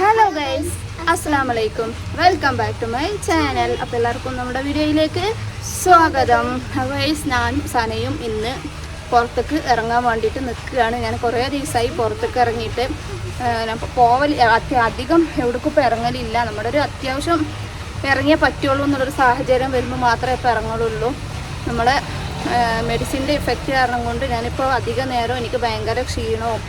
Hello guys അസ്സാമലൈക്കും welcome back to my channel അപ്പോൾ എല്ലാവർക്കും നമ്മുടെ വീഡിയോയിലേക്ക് സ്വാഗതം. ഗൈസ് ഞാനും സനയും ഇന്ന് പുറത്തേക്ക് ഇറങ്ങാൻ വേണ്ടിയിട്ട് നിൽക്കുകയാണ്. ഞാൻ കുറേ ദിവസമായി പുറത്തേക്ക് ഇറങ്ങിയിട്ട് പോവൽ അധികം എവിടേക്കും ഇറങ്ങലില്ല. നമ്മുടെ ഒരു അത്യാവശ്യം ഇറങ്ങിയേ പറ്റുള്ളൂ എന്നുള്ളൊരു സാഹചര്യം വരുമ്പോൾ മാത്രമേ ഇപ്പോൾ ഇറങ്ങുള്ളൂ. നമ്മളെ മെഡിസിന്റെ ഇഫക്റ്റ് കാരണം കൊണ്ട് ഞാനിപ്പോൾ അധിക നേരം എനിക്ക് ഭയങ്കര ക്ഷീണവും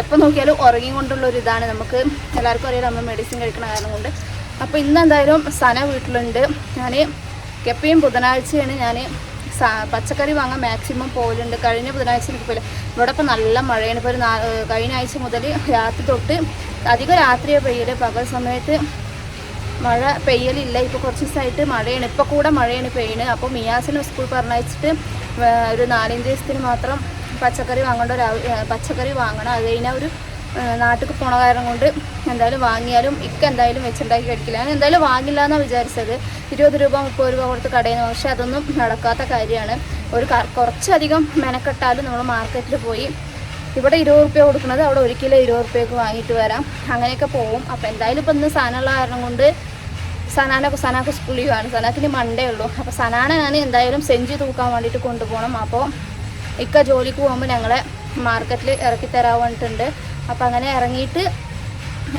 എപ്പോൾ നോക്കിയാലും ഉറങ്ങി കൊണ്ടുള്ള ഒരു ഇതാണ്. നമുക്ക് എല്ലാവർക്കും അറിയാം നമ്മൾ മെഡിസിൻ കഴിക്കുന്ന കാരണം കൊണ്ട്. അപ്പോൾ ഇന്ന് എന്തായാലും സന വീട്ടിലുണ്ട്. ഞാൻ എപ്പോഴും ബുധനാഴ്ചയാണ് ഞാൻ പച്ചക്കറി വാങ്ങാൻ മാക്സിമം പോകലുണ്ട് കഴിഞ്ഞ ബുധനാഴ്ച എനിക്ക് പോയില്ല. ഇവിടെ ഇപ്പോൾ നല്ല മഴയാണ്. ഇപ്പോൾ ഒരു കഴിഞ്ഞ ആഴ്ച മുതൽ രാത്രി തൊട്ട് അധികം രാത്രിയെ പെയ്യൽ. പകൽ സമയത്ത് മഴ പെയ്യലില്ല. ഇപ്പോൾ കുറച്ച് ദിവസമായിട്ട് മഴയാണ്. ഇപ്പോൾ കൂടെ മഴയാണ് പെയ്യണ്. അപ്പോൾ മിയാസിന് സ്കൂൾ പറഞ്ഞയച്ചിട്ട് ഒരു നാലഞ്ച് ദിവസത്തിന് മാത്രം പച്ചക്കറി വാങ്ങേണ്ട ഒരു പച്ചക്കറി വാങ്ങണം. അത് കഴിഞ്ഞാൽ ഒരു നാട്ടിൽ പോണ കാരണം കൊണ്ട് എന്തായാലും വാങ്ങിയാലും ഇക്ക എന്തായാലും വെച്ചുണ്ടാക്കി കഴിക്കില്ല. ഞാൻ എന്തായാലും വാങ്ങില്ല എന്നാണ് വിചാരിച്ചത്. ഇരുപത് രൂപ മുപ്പത് രൂപ കൊടുത്ത് കടയിൽ നിന്ന് പക്ഷേ അതൊന്നും നടക്കാത്ത കാര്യമാണ്. ഒരു കുറച്ചധികം മെനക്കെട്ടാലും നമ്മൾ മാർക്കറ്റിൽ പോയി ഇവിടെ ഇരുപത് റുപ്യ കൊടുക്കുന്നത് അവിടെ ഒരു കിലോ ഇരുപത് റുപ്യക്ക് വാങ്ങിയിട്ട് വരാം. അങ്ങനെയൊക്കെ പോകും അപ്പോൾ എന്തായാലും ഇപ്പം ഇന്ന് സാധനമുള്ള കാരണം കൊണ്ട് സനാന സനാക്ക് സ്കൂളിൽ ലീവാണ് സനാക്കിന് മണ്ടേ ഉള്ളൂ. അപ്പോൾ സനാന ഞാൻ എന്തായാലും സെഞ്ചി തൂക്കാൻ വേണ്ടിയിട്ട് കൊണ്ടുപോകണം. അപ്പോൾ ഇക്ക ജോലിക്ക് പോകുമ്പോൾ ഞങ്ങളെ മാർക്കറ്റിൽ ഇറക്കി തരാൻ വേണ്ടിയിട്ടുണ്ട് അങ്ങനെ ഇറങ്ങിയിട്ട്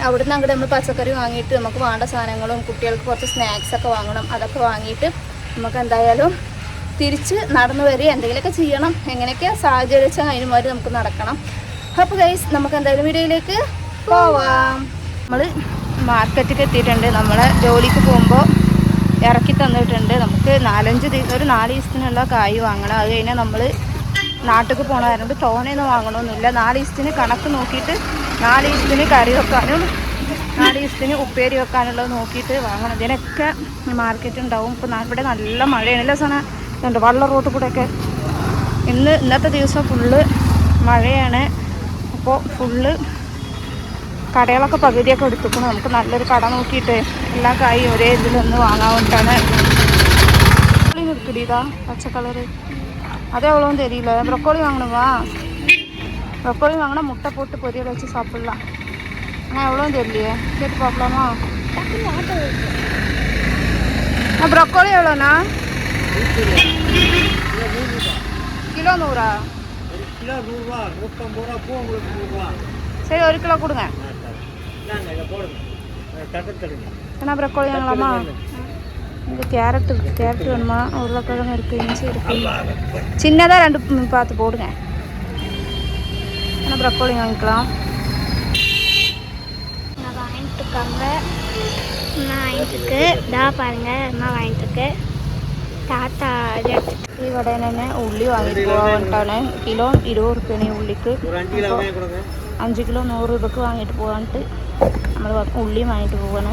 അവിടുന്ന് അങ്ങോട്ട് നമ്മൾ പച്ചക്കറി വാങ്ങിയിട്ട് നമുക്ക് വേണ്ട സാധനങ്ങളും കുട്ടികൾക്ക് കുറച്ച് സ്നാക്സ് ഒക്കെ വാങ്ങണം അതൊക്കെ വാങ്ങിയിട്ട് നമുക്ക് എന്തായാലും തിരിച്ച് നടന്നു വരിക എന്തെങ്കിലുമൊക്കെ ചെയ്യണം. എങ്ങനെയൊക്കെ സാഹചര്യം വെച്ചാൽ അതിന് മാതിരി നമുക്ക് നടക്കണം. അപ്പോൾ ഗൈസ് നമുക്ക് എന്തായാലും വീഡിയോയിലേക്ക് പോവാം. നമ്മൾ മാർക്കറ്റിൽ എത്തിയിട്ടുണ്ട്. നമ്മളെ ജോലിക്ക് പോകുമ്പോൾ ഇറക്കി തന്നിട്ടുണ്ട്. നമുക്ക് നാലഞ്ച് ദിവസം ഒരു നാല് ദിവസത്തിനുള്ള കായ് വാങ്ങണം. അത് കഴിഞ്ഞാൽ നമ്മൾ നാട്ടിൽ പോകണമായതുകൊണ്ട് തോനെയൊന്നും വാങ്ങണമെന്നില്ല നാല് ദിവസത്തിന് കണക്ക് നോക്കിയിട്ട് നാല് കറി വെക്കാനും നാല് ഉപ്പേരി വെക്കാനുള്ളത് നോക്കിയിട്ട് വാങ്ങണം. ഇതിനൊക്കെ മാർക്കറ്റ് ഉണ്ടാവും ഇപ്പോൾ ഇവിടെ നല്ല മഴയാണല്ലോ സാധനം ഇതുണ്ട് വള്ള റോഡ് കൂടെയൊക്കെ. ഇന്ന് ഇന്നത്തെ ദിവസം ഫുള്ള് മഴയാണ്. അപ്പോൾ ഫുള്ള് കടകളൊക്കെ പകുതിയൊക്കെ എടുത്തുക്കണം നമുക്ക് നല്ലൊരു കട നോക്കിയിട്ട് എല്ലാ കായും ഒരേ ഇതിലൊന്ന് വാങ്ങാൻ വേണ്ടിയിട്ടാണ് നിർത്തിടിയതാ പച്ച അത് எவ்வளோன்னு தெரியல. ப்ரொக்கோலி வாங்கணுமா? ப்ரொக்கோலி வாங்கினா முட்டை போட்டு பொரியல் வச்சு சாப்பிட்லாம். ஆனால் எவ்வளோன்னு தெரியலையே. கேட்டு பார்க்கலாமா? ப்ரொக்கோலி எவ்வளோண்ணா? கிலோ நூறா? கிலோ நூறுரூவா நூற்றம்பது ரூபா பூ உங்களுக்கு நூறுரூவா சரி ஒரு கிலோ கொடுங்க என்ன ப்ரொக்கோலி வாங்கலாமா? இங்கே கேரட் இருக்கு கேரட் வேணுமா உருளைக்கிழங்கு இருக்குது இஞ்சி இருக்குது சின்னதாக ரெண்டு ம், பார்த்து போடுங்க ஆனால் ப்ரொக்கோலி வாங்கிக்கலாம் நான் வாங்கிட்டு இருக்காங்க அம்மா வாங்கிட்டு இருக்கு இதா பாருங்க அம்மா வாங்கிட்டு இருக்கு தாத்தா இது எடுத்துட்டு ഈ കടയിൽ തന്നെ ഉള്ളി വാങ്ങിയിട്ട് പോകാൻ വേണ്ടിയിട്ടാണ് കിലോ ഇരുപത് റുപ്യാണ് ഈ ഉള്ളിക്ക് ஒரு அஞ்சு கிலோ வாங்கி கொடுங்க അഞ്ച് കിലോ നൂറ് രൂപക്ക് വാങ്ങിയിട്ട് പോകാനിട്ട് നമ്മൾ ഉള്ളി വാങ്ങിയിട്ട് പോവാണ്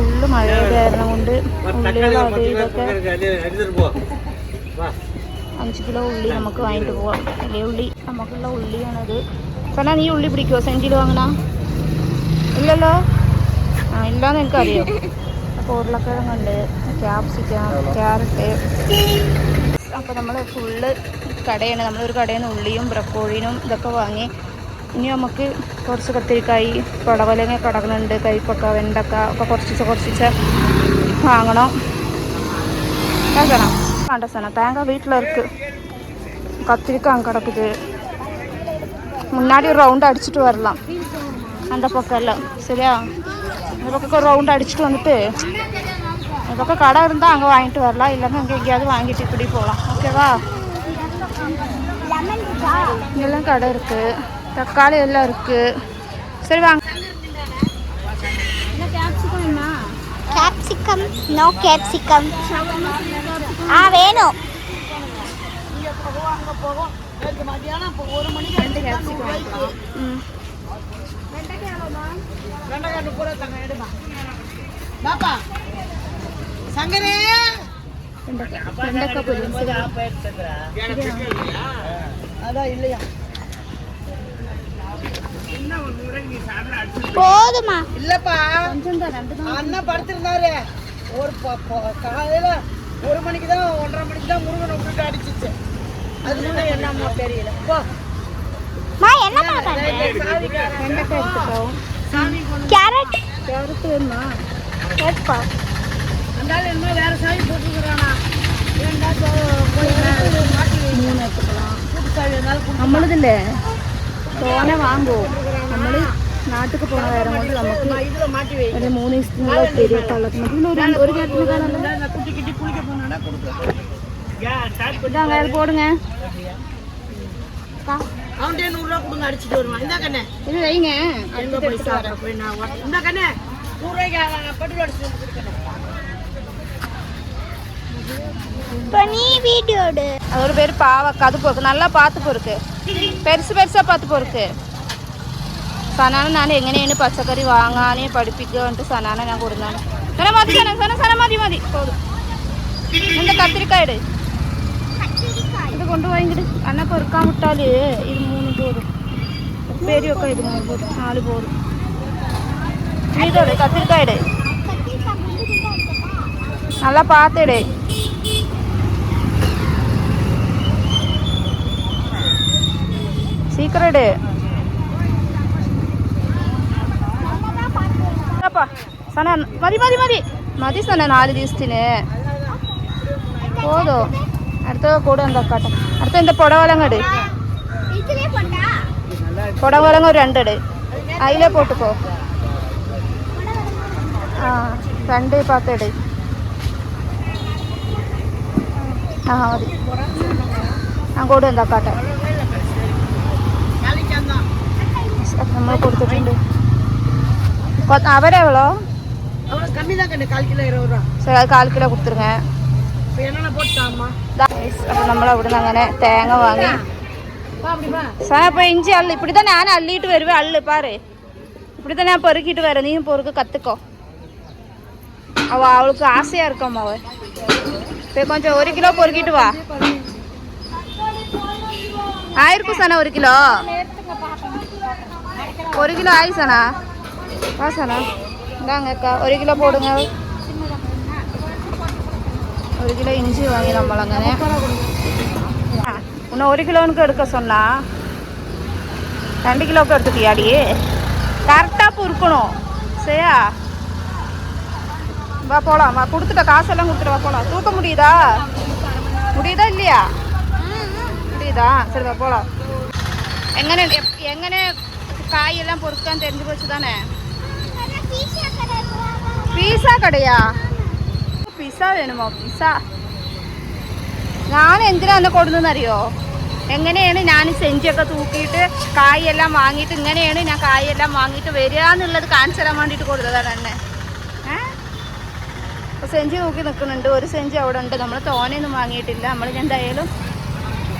ഫുള്ള് മഴയുടെ കാരണം കൊണ്ട് അഞ്ച് കിലോ ഉള്ളി നമുക്ക് വാങ്ങിട്ട് പോവാം. വലിയ ഉള്ളി നമുക്കുള്ള ഉള്ളിയാണത്. സന നീ ഉള്ളി പിടിക്കുമോ സെഞ്ചിൽ വാങ്ങണ? ഇല്ലല്ലോ? ആ ഇല്ലാന്ന് എനിക്കറിയാം. അപ്പോൾ ഉരുളക്കിഴങ്ങുണ്ട് ക്യാപ്സിക്കാം ക്യാരറ്റ്. അപ്പോൾ നമ്മൾ ഫുള്ള് കടയാണ്. നമ്മളൊരു കടയിൽ നിന്ന് ഉള്ളിയും ബ്രക്കോളിനും ഇതൊക്കെ വാങ്ങി ഇനി നമുക്ക് കുറച്ച് കത്തിരിക്കായി പടവലങ്ങ കടകളുണ്ട് കൈപ്പക്ക വെണ്ടക്ക ഒക്കെ കുറച്ചിച്ച് കുറച്ചിച്ച് വാങ്ങണം கேட்கணும் வேண்ட சனா தேங்காய் வீட்டில் இருக்கு கத்திரிக்காய் அங்கே கிடக்குது முன்னாடி ஒரு ரவுண்டு அடிச்சுட்டு வரலாம் அந்த பக்கம் எல்லாம் சரியா இந்த பக்கம் ஒரு ரவுண்டு அடிச்சுட்டு வந்துட்டு இந்த பக்கம் கடை இருந்தால் அங்கே வாங்கிட்டு வரலாம் இல்லைன்னா அங்கே எங்கேயாவது வாங்கிட்டு இப்படி போகலாம் ஓகேவா இங்கெல்லாம் கடை இருக்குது தக்காளி எல்லாம் இருக்குது சரி வாங்க. கேப்சிகம் நோ கேப்சிகம் ஆ வேணும். ம் வெண்டைக்காய் வெண்டைக்காய் பொரியல். அதான் இல்லையா? போதுமா இல்லப்பா. அண்ணன் படுத்திருந்தாரு. ஒரு காலையில ஒரு மணிக்கு தான் ஒன்றரை மணிக்கு தான் முருகன் விட்டு அடிச்சிச்சு. அதனால என்னம்மா தெரியல. போ. கேரட். கேரட் வேணுமா? கேட்பா. அதனால என்ன வேற சாவி போட்டுக்கிறானா? நம்மளது இல்லை போன வாங்குவோம். നമ്മൾ നാട്ടിൽ പോണ നേരം കൊണ്ട് നമുക്ക് ഒരു മൂന്ന് ദിവസത്തിനുള്ള പെരിയ കള്ളത്തിന് പിന്നെ ഒരു போடுங்க. அவன்கிட்ட நூறுரூவா கொடுங்க அடிச்சுட்டு வருவான். இந்த கண்ணே. இது வைங்க. போருக்கு நல்லா பார்த்து போருக்கு பெருசு பெருசா பார்த்து போருக்கு സനാന ഞാൻ എങ്ങനെയാണ് പച്ചക്കറി വാങ്ങാനേ പഠിപ്പിക്കുക എന്നിട്ട് സനാന ഞാൻ കൊടുന്നാണ് സന മതി സന സന സന മതി മതി പോതും എന്താ കത്തിരിക്കായിട് ഇത് കൊണ്ടുപോയി ഇങ്ങോട്ട് അന്നെ പെറുക്കാൻ വിട്ടാല് ഇത് മൂന്ന് പോതും ഉപ്പേരിയൊക്കെ ഇത് മൂന്ന് പോതും നാല് പോതും നീ ഇതോടെ കത്തിരിക്കായിട് நல்லா பார்த்துடு சீக்கிரம் സന മതി മതി മതി മതി സന നാല് ദിവസത്തിന് പോതോ അടുത്ത കൂടെ എന്താക്കാട്ടെ അടുത്ത എന്താ പുടവലങ്ങട് പുടവലങ്ങ ഒരു രണ്ടട്. അതിലെ പോട്ടുക്കോ ആ രണ്ട് പത്തട് ആ മതി അങ്ങോട്ട് എന്താക്കാട്ടെ നമ്മൾ കൊടുത്തിട്ടുണ്ട് അവരെവളോ அவ்வளோ கம்மி கால் கிலோ இருபது ரூபா. சரி அது கால் கிலோ கொடுத்துருங்க. இப்போ நம்மளை விடுங்க அங்கே தேங்காய் வாங்கி. இப்போ இஞ்சி அள்ளு இப்படி தான் நானும் வருவேன் அள்ளு பாரு. இப்படி பொறுக்கிட்டு வரேன் நீயும் பொறுக்க கற்றுக்கோ அவள் அவளுக்கு ஆசையாக இருக்கோம் அவள் இப்போ கொஞ்சம் ஒரு கிலோ பொறுக்கிட்டு வா. ஆயிருக்கும் சனா ஒரு கிலோ? ஒரு கிலோ ஆயிசனா வா சனா. இந்தாங்கக்கா ஒரு கிலோ போடுங்க. ஒரு கிலோ இஞ்சி வாங்கிடலாம் மிளங்கனே இன்னும் ஒரு கிலோனுக்கு எடுக்க சொன்னா ரெண்டு கிலோவுக்கு எடுத்துக்கியாடி கரெக்டாக பொறுக்கணும். சரியா? வா போகலாம் வா கொடுத்துட்ட காசெல்லாம் கொடுத்துட்டு வா போகலாம் தூக்க முடியுதா? முடியுதா இல்லையா? முடியுதா? சரி வா போகலாம் எங்கே எங்கன்னு காயெல்லாம் பொறுக்கான்னு தெரிஞ்சு போச்சு தானே പിസ കടയാ? പിസ വേണമോ? പിസ ഞാൻ എന്തിനാന്ന് കൊടുന്നറിയോ എങ്ങനെയാണ് ഞാൻ സെഞ്ചിയൊക്കെ തൂക്കിയിട്ട് കായെല്ലാം വാങ്ങിയിട്ട് ഇങ്ങനെയാണ് ഞാൻ കായെല്ലാം വാങ്ങിയിട്ട് വരിക എന്നുള്ളത് കാണിച്ചു തരാൻ വേണ്ടിയിട്ട് കൊടുത്തതാണ് എന്നെ സെഞ്ചി തൂക്കി നിൽക്കുന്നുണ്ട് ഒരു സെഞ്ചി അവിടെ ഉണ്ട്. നമ്മൾ തോനെയൊന്നും വാങ്ങിയിട്ടില്ല. നമ്മൾ എന്തായാലും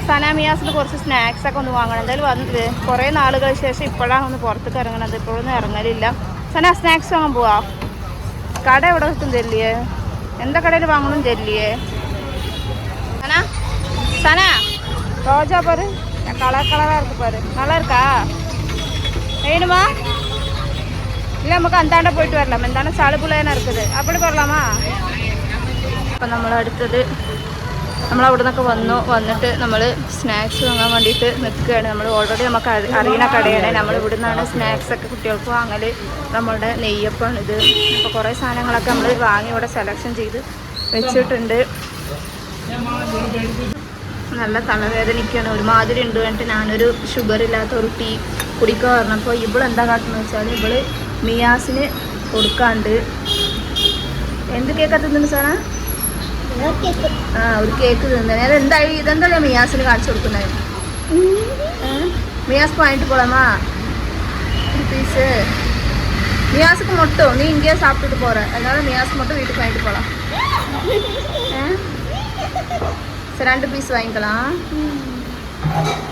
സനാമിയാസിന് കുറച്ച് സ്നാക്സൊക്കെ ഒന്ന് വാങ്ങണം. എന്തായാലും വന്നത് കുറേ നാളുകൾ ശേഷം ഇപ്പോഴാണ് ഒന്ന് പുറത്തേക്ക് ഇറങ്ങണത്. ഇപ്പോഴൊന്നും ഇറങ്ങലില്ല. സന സ്നാക്സ് വാങ്ങാൻ പോവാ കട എവിടെ കിട്ടും തെല്ലിയേ എന്താ കടയിൽ വാങ്ങണം തെല്ലിയേ சனா சனா ரோஜா பாரு கலர் கலராக இருக்கு பாரு நல்லா இருக்கா வேணுமா இல்லை നമുക്ക് അന്താണ്ട പോയിട്ട് വരലാം എന്താണ് സളുപുളേന இருக்குது அப்படி പോരലാമാ അപ്പം നമ്മൾ അടുത്തത് നമ്മൾ അവിടെ നിന്നൊക്കെ വന്നു വന്നിട്ട് നമ്മൾ സ്നാക്സ് വാങ്ങാൻ വേണ്ടിയിട്ട് നിൽക്കുകയാണ്. നമ്മൾ ഓൾറെഡി നമുക്ക് അറി- അറിയുന്ന കടയാണ്. നമ്മൾ ഇവിടെ നിന്നാണ് സ്നാക്സ് ഒക്കെ കുട്ടികൾക്ക് വാങ്ങൽ നമ്മളുടെ നെയ്യപ്പം ഇത് അപ്പോൾ കുറേ സാധനങ്ങളൊക്കെ നമ്മൾ വാങ്ങി ഇവിടെ സെലക്ഷൻ ചെയ്ത് വെച്ചിട്ടുണ്ട്. നല്ല തലവേദനയ്ക്കാണ്. ഒരുമാതിരി ഉണ്ട് പറഞ്ഞിട്ട് ഞാനൊരു ഷുഗർ ഇല്ലാത്ത ഒരു ടീ കുടിക്കാൻ പറഞ്ഞപ്പോൾ ഇവളെന്താ കാട്ടുന്നത് വെച്ചാൽ ഇവൾ മിയാസിന് കൊടുക്കാണ്ട്. എന്ത് കേക്കാ തിന്നുന്നു സാറാ? ഒരു കേക്ക് തിന്നേരം എന്തായി ഇതെന്താ മിയാസിന് കാണിച്ചു കൊടുക്കുന്നത് മിയാസ് വാങ്ങിട്ട് പോലാமா ഒരു പീസ് மியாஸுக்கு மட்டும். நீ இங்கேயே சாப்பிட்டுட்டு போற. அதனால மியாஸ் மட்டும் வீட்டுக்கு வாங்கிட்டு போகலாம் சரி ரெண்டு பீஸ் வாங்கிக்கலாம்.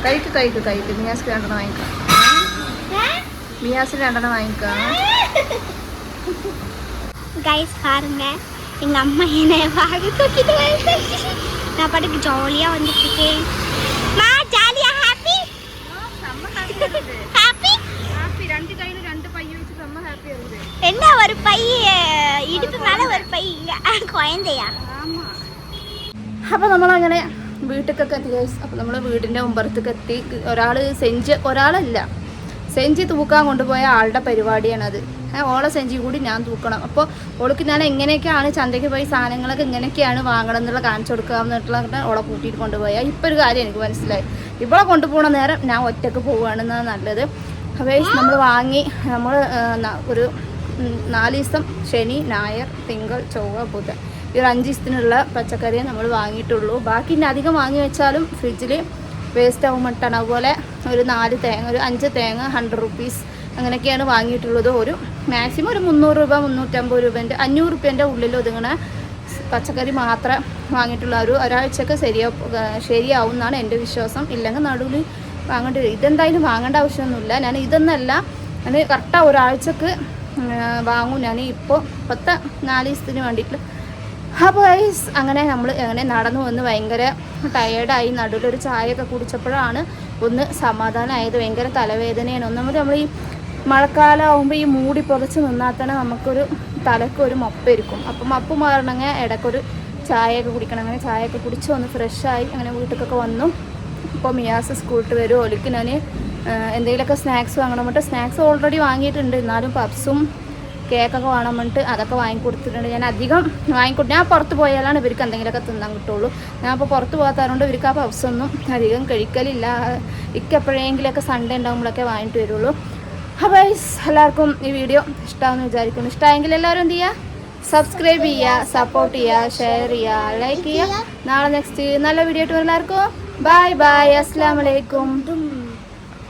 கைக்கு கைக்கு கைக்கு. மியாஸ்க்கு ரெண்டெண்ணம் வாங்கிக்கலாம். மியாஸுக்கு ரெண்டெண்ணம் வாங்கிக்கலாம். கைஸ் பாருங்க. எங்க அம்மா என்னை வாங்க தூக்கிட்டு வந்து நான் பாட்டுக்கு ஜாலியா வந்துட்டு இருக்கேன் மா ஜாலியா ஹாப்பி ஹாப்பி ഹാപ്പി രണ്ട് കയ്യിൽ രണ്ട് പൈ വെച്ച് നമ്മ ഹാപ്പി ആവുന്നത് என்ன ஒரு பை இடுப்பு மேல ஒரு பை குழந்தையா അപ്പോൾ നമ്മളങ്ങനെ വീട്ടിലേക്കൊക്കെ എത്തി ഗൈസ് അപ്പോൾ നമ്മൾ വീടിൻ്റെ മുമ്പറത്തേക്ക് എത്തി ഒരാൾ സെഞ്ച് ഒരാളല്ല സെഞ്ചി തൂക്കാൻ കൊണ്ടുപോയ ആളുടെ പരിപാടിയാണത്. ഓളെ സെഞ്ചി കൂടി ഞാൻ തൂക്കണം. അപ്പോൾ ഓൾക്ക് ഞാൻ എങ്ങനെയൊക്കെയാണ് ചന്തയ്ക്ക് പോയി സാധനങ്ങളൊക്കെ എങ്ങനെയൊക്കെയാണ് വാങ്ങണം എന്നുള്ള കാണിച്ചു കൊടുക്കുക എന്നിട്ടുള്ള ഓളെ കൂട്ടിയിട്ട് കൊണ്ടുപോയാൽ ഇപ്പോൾ ഒരു കാര്യം എനിക്ക് മനസ്സിലായി. ഇവളെ കൊണ്ടുപോകണ നേരം ഞാൻ ഒറ്റയ്ക്ക് പോവുകയാണെന്നാണ് നല്ലത്. അപ്പോൾ നമ്മൾ വാങ്ങി നമ്മൾ ഒരു നാല് ദിവസം ശനി ഞായർ തിങ്കൾ ചൊവ്വ ബുധൻ ഈ ഒരു അഞ്ച് ദിവസത്തിനുള്ള പച്ചക്കറിയെ നമ്മൾ വാങ്ങിയിട്ടുള്ളൂ. ബാക്കി ഇനി അധികം വാങ്ങി വെച്ചാലും ഫ്രിഡ്ജിൽ വേസ്റ്റ് ആവും മട്ടാണ് അതുപോലെ ഒരു നാല് തേങ്ങ ഒരു അഞ്ച് തേങ്ങ ഹൺഡ്രഡ് റുപ്പീസ് അങ്ങനെയൊക്കെയാണ് വാങ്ങിയിട്ടുള്ളത്. ഒരു മാക്സിമം ഒരു മുന്നൂറ് രൂപ മുന്നൂറ്റമ്പത് രൂപേന്റെ അഞ്ഞൂറ് റുപ്യേന്റെ ഉള്ളിൽ ഒതുങ്ങണ പച്ചക്കറി മാത്രം വാങ്ങിയിട്ടുള്ള ഒരു ഒരാഴ്ചയൊക്കെ ശരിയാ ശരിയാവും എന്നാണ് എന്റെ വിശ്വാസം. ഇല്ലെങ്കിൽ നടുവിൽ വാങ്ങേണ്ടി വരും. ഇതെന്തായാലും വാങ്ങേണ്ട ആവശ്യമൊന്നുമില്ല. ഞാൻ ഇതൊന്നല്ല ഞാൻ കറക്റ്റാണ് ഒരാഴ്ചക്ക് വാങ്ങും. ഞാൻ ഇപ്പോൾ ഇപ്പോഴത്തെ നാല് ദിവസത്തിന് വേണ്ടിയിട്ട് അപ്പോൾ ഗൈസ് അങ്ങനെ നമ്മൾ അങ്ങനെ നടന്നു വന്ന് ഭയങ്കര ടയേർഡായി നടുവിലൊരു ചായയൊക്കെ കുടിച്ചപ്പോഴാണ് ഒന്ന് സമാധാനമായത് ഭയങ്കര തലവേദനയാണ്. ഒന്നാമത് നമ്മൾ ഈ മഴക്കാലം ആകുമ്പോൾ ഈ മൂടി പുറച്ച് നിന്നാൽ തന്നെ നമുക്കൊരു തലക്കൊരു മപ്പിരിക്കും. അപ്പം മപ്പ് മാറണമെങ്കിൽ ഇടയ്ക്കൊരു ചായയൊക്കെ കുടിക്കണം. അങ്ങനെ ചായയൊക്കെ കുടിച്ച് വന്ന് ഫ്രഷായി അങ്ങനെ വീട്ടിലേക്കൊക്കെ വന്നു. ഇപ്പോൾ മിയാസ് സ്കൂളിട്ട് വരും. ഒലിക്ക് ഞാൻ എന്തെങ്കിലുമൊക്കെ സ്നാക്സ് വാങ്ങണം. മറ്റേ സ്നാക്സ് ഓൾറെഡി വാങ്ങിയിട്ടുണ്ട്. എന്നാലും പപ്സും കേക്കൊക്കെ വേണം പറഞ്ഞിട്ട് അതൊക്കെ വാങ്ങിക്കൊടുത്തിട്ടുണ്ട്. ഞാൻ അധികം വാങ്ങിക്കൊടുത്തു ഞാൻ പുറത്ത് പോയാലാണ് ഇവർക്ക് എന്തെങ്കിലുമൊക്കെ തിന്നാൻ കിട്ടുള്ളൂ. ഞാൻ ഇപ്പോൾ പുറത്ത് പോകാത്തതുകൊണ്ട് ഇവർക്ക് ആ പപ്സൊന്നും അധികം കഴിക്കലില്ല. ഇക്ക് എപ്പോഴെങ്കിലുമൊക്കെ സൺഡേ ഉണ്ടാകുമ്പോഴൊക്കെ വാങ്ങിയിട്ട് വരുള്ളൂ. അപ്പോൾ എല്ലാവർക്കും ഈ വീഡിയോ ഇഷ്ടമാണെന്ന് വിചാരിക്കുന്നു. ഇഷ്ടമായെങ്കിൽ എല്ലാവരും എന്ത് ചെയ്യുക സബ്സ്ക്രൈബ് ചെയ്യുക സപ്പോർട്ട് ചെയ്യുക ഷെയർ ചെയ്യുക ലൈക്ക് ചെയ്യുക നാളെ നെക്സ്റ്റ് നല്ല വീഡിയോ ആയിട്ട് എല്ലാവർക്കും. ബൈ ബൈ അസ്സാം വലൈക്കും